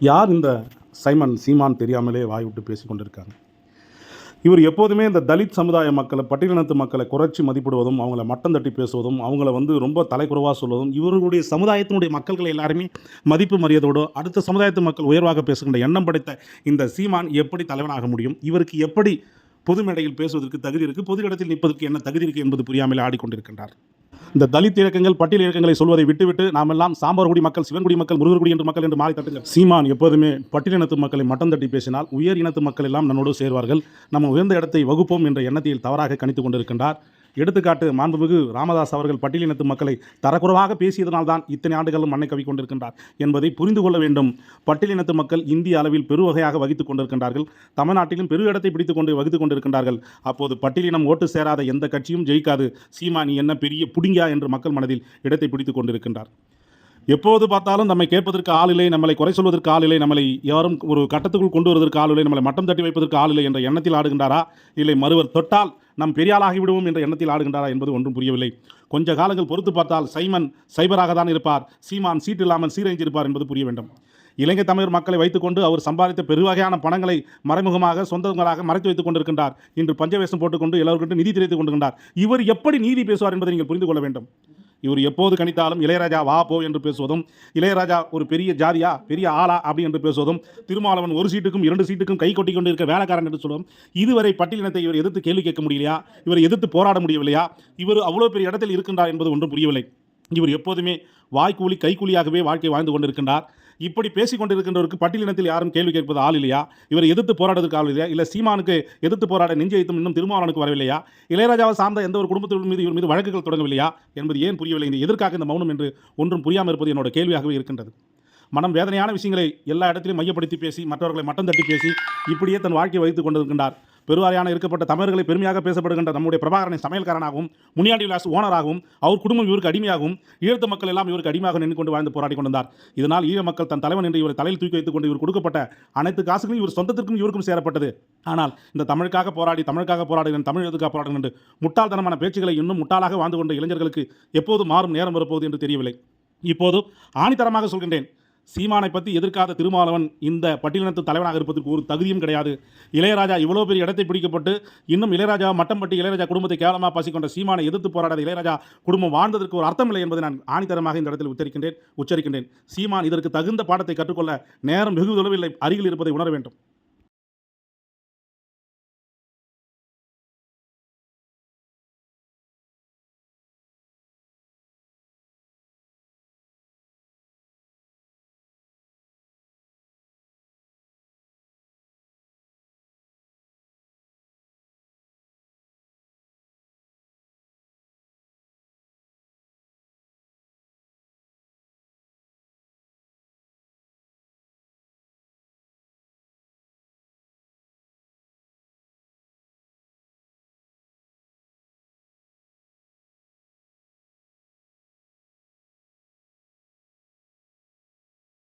யார் இந்த சைமன் சீமான் தெரியாமலே வாய் விட்டு பேசி கொண்டிருக்காங்க இவர் எப்போதுமே இந்த தலித் சமுதாய மக்களை பட்டியலினத்து மக்களை குறைச்சி மதிப்பிடுவதும் அவங்கள மட்டம் தட்டி பேசுவதும் அவங்கள வந்து ரொம்ப தலைக்குறவாக சொல்வதும் இவர்களுடைய சமுதாயத்தினுடைய மக்கள்களை எல்லாருமே மதிப்பு மரியாதையோடு அடுத்த சமுதாயத்து மக்கள் உயர்வாக பேசுகின்ற எண்ணம் படைத்த இந்த சீமான் எப்படி தலைவனாக முடியும்? இவருக்கு எப்படி பொது மேடையில் பேசுவதற்கு தகுதி இருக்குது பொது இடத்தில் நிற்பதற்கு என்ன தகுதி இருக்குது என்பது புரியாமல் ஆடிக்கொண்டிருக்கின்றார். இந்த தலித் இயக்கங்கள் பட்டியல் இயக்கங்களை சொல்வதை விட்டுவிட்டு நாம் எல்லாம் சாம்பார்குடி மக்கள் சிவன்குடி மக்கள் முருகர்குடி என்று மக்கள் என்று மாறி தட்டுங்கள். சீமான் எப்போதுமே பட்டியலினத்து மக்களை மட்டம் தட்டி பேசினால் உயர் இனத்து மக்கள் எல்லாம் நம்மோடு சேர்வார்கள். நம்ம உயர்ந்த இடத்தை வகுப்போம் என்ற எண்ணத்தில் தவறாக கணித்துக் கொண்டிருக்கின்றார். எடுத்துக்காட்டு மாண்புமிகு ராமதாஸ் அவர்கள் பட்டியலினத்து மக்களை தரக்குறைவாக பேசியதனால்தான் இத்தனை ஆண்டுகளும் மண்ணை கவி கொண்டிருக்கின்றார் என்பதை புரிந்து கொள்ள வேண்டும். பட்டியலினத்து மக்கள் இந்திய அளவில் பெருவகையாக வகித்துக் கொண்டிருக்கின்றார்கள். தமிழ்நாட்டிலும் பெரு இடத்தை பிடித்துக் கொண்டு வகித்துக் கொண்டிருக்கின்றார்கள். அப்போது பட்டியலினம் ஓட்டு சேராத எந்த கட்சியும் ஜெயிக்காது. சீமா நீ என்ன பெரிய புடிங்கா என்று மக்கள் மனதில் இடத்தை பிடித்துக் கொண்டிருக்கின்றார். எப்போது பார்த்தாலும் நம்மை கேட்பதற்கு ஆள் இல்லை நம்மளை குறை சொல்வதற்கு ஆள் இல்லை நம்மளை யாரும் ஒரு கட்டத்துக்குள் கொண்டு வருவதற்கு ஆள் இல்லை நம்மளை மட்டம் தட்டி வைப்பதற்கு ஆள் இல்லை என்ற எண்ணத்தில் ஆடுகின்றாரா? இல்லை மறுவர் தொட்டால் நம் பெரியாளாகிவிடுவோம் என்ற எண்ணத்தில் ஆடுகின்றாரா என்பது ஒன்றும் புரியவில்லை. கொஞ்ச காலங்கள் பொறுத்து பார்த்தால் சைமன் சைபராக தான் இருப்பார். சீமான் சீட் இல்லாமல் சீரழிஞ்சிருப்பார் என்பது புரிய வேண்டும். இலங்கை தமிழர் மக்களை வைத்துக்கொண்டு அவர் சம்பாதித்த பெருவகையான பணங்களை மறைமுகமாக சொந்தங்களாக மறைத்து வைத்துக் கொண்டிருக்கின்றார். இன்று பஞ்சவேஷம் போட்டுக்கொண்டு எல்லோருக்கிட்ட நிதி தெரிவித்துக் கொண்டிருக்கின்றார். இவர் எப்படி நீதி பேசுவார் என்பதை நீங்கள் புரிந்து கொள்ள வேண்டும். இவர் எப்போது கணித்தாலும் இளையராஜா வா போ என்று பேசுவதும் இளையராஜா ஒரு பெரிய ஜாதியா பெரிய ஆளா அப்படி என்று பேசுவதும் திருமாவளவன் ஒரு சீட்டுக்கும் இரண்டு சீட்டுக்கும் கை கொட்டி கொண்டு இருக்க வேலைக்காரன் என்று சொல்லுவோம் இதுவரை பட்டியலினத்தை இவர் எதிர்த்து கேள்வி கேட்க முடியலையா? இவர் எதிர்த்து போராட முடியவில்லையா? இவர் அவ்வளோ பெரிய இடத்தில் இருக்கின்றார் என்பது ஒன்றும் புரியவில்லை. இவர் எப்போதுமே வாய்க்கூலி கைக்கூலியாகவே வாழ்க்கை வாழ்ந்து கொண்டிருக்கின்றார். இப்படி பேசிக் கொண்டிருக்கின்றவருக்கு பட்டியலினத்தில் யாரும் கேள்வி கேட்பது ஆள் இல்லையா? இவர் எதிர்த்து போராடுறதுக்கு ஆள் இல்லையா? இல்லை சீமானுக்கு எதிர்த்து போராட நெஞ்சு வைத்தும் இன்னும் திருமாவளனுக்கு வரவில்லையா? இளையராஜாவை சார்ந்த எந்த ஒரு குடும்பத்தின் மீது இவர் மீது வழக்குகள் தொடங்கவில்லையா? என்பது ஏன் புரியவில்லை? இந்த எதற்காக இந்த மௌனம் என்று ஒன்றும் புரியாமல் இருப்பது என்னோட கேள்வியாகவே இருக்கின்றது. மனம் வேதனையான விஷயங்களை எல்லா இடத்திலும் மையப்படுத்தி பேசி மற்றவர்களை மட்டம் தட்டி பேசி இப்படியே தன் வாழ்க்கையை வைத்துக் கொண்டிருக்கின்றார். பெருவாரியான இருக்கப்பட்ட தமிழர்களை பெருமையாக பேசப்படுகின்ற நம்முடைய பிரபாகரனை சமையல்காரனாகவும் முனியாண்டி விலாஸ் ஓனராகவும் அவர் குடும்பம் இவருக்கு அடிமையாகவும் ஈழத்து மக்கள் எல்லாம் இவருக்கு அடிமையாக நின்று கொண்டு வாழ்ந்து போராடி கொண்டிருந்தார். இதனால் ஈழ மக்கள் தன் தலைவன் என்று இவரை தலையில் தூக்கி வைத்துக் கொண்டு இவர் கொடுக்கப்பட்ட அனைத்து காசுகளும் இவர் சொந்தத்திற்கும் இவருக்கும் சேரப்பட்டது. ஆனால் இந்த தமிழுக்காக போராடி தமிழுக்காக போராடுகிறேன் தமிழ் எழுதுக்காக போராடுகிறேன் என்று முட்டாள்தனமான பேச்சுகளை இன்னும் முட்டாளாக வாழ்ந்து கொண்ட இளைஞர்களுக்கு எப்போது மாறும் நேரம் வரப்போகுது என்று தெரியவில்லை. இப்போது ஆணித்தரமாக சொல்கின்றேன். சீமானை பற்றி எதிர்க்காத திருமாவளவன் இந்த பட்டியலினத்து தலைவனாக இருப்பதற்கு ஒரு தகுதியும் கிடையாது. இளையராஜா இவ்வளோ பெரிய இடத்தை பிடிக்கப்பட்டு இன்னும் இளையராஜா மட்டம் பட்டி இளையராஜா குடும்பத்தை கேவலமாக பசிக்கொண்ட சீமானை எதிர்த்து போராடாத இளையராஜா குடும்பம் வாழ்ந்ததற்கு ஒரு அர்த்தம் இல்லை என்பதை நான் ஆணித்தரமாக இந்த இடத்தில் உச்சரிக்கின்றேன் உச்சரிக்கின்றேன். சீமான் இதற்கு தகுந்த பாடத்தை கற்றுக்கொள்ள நேரம் வெகு தொலைவில்லை அருகில் இருப்பதை உணர வேண்டும்.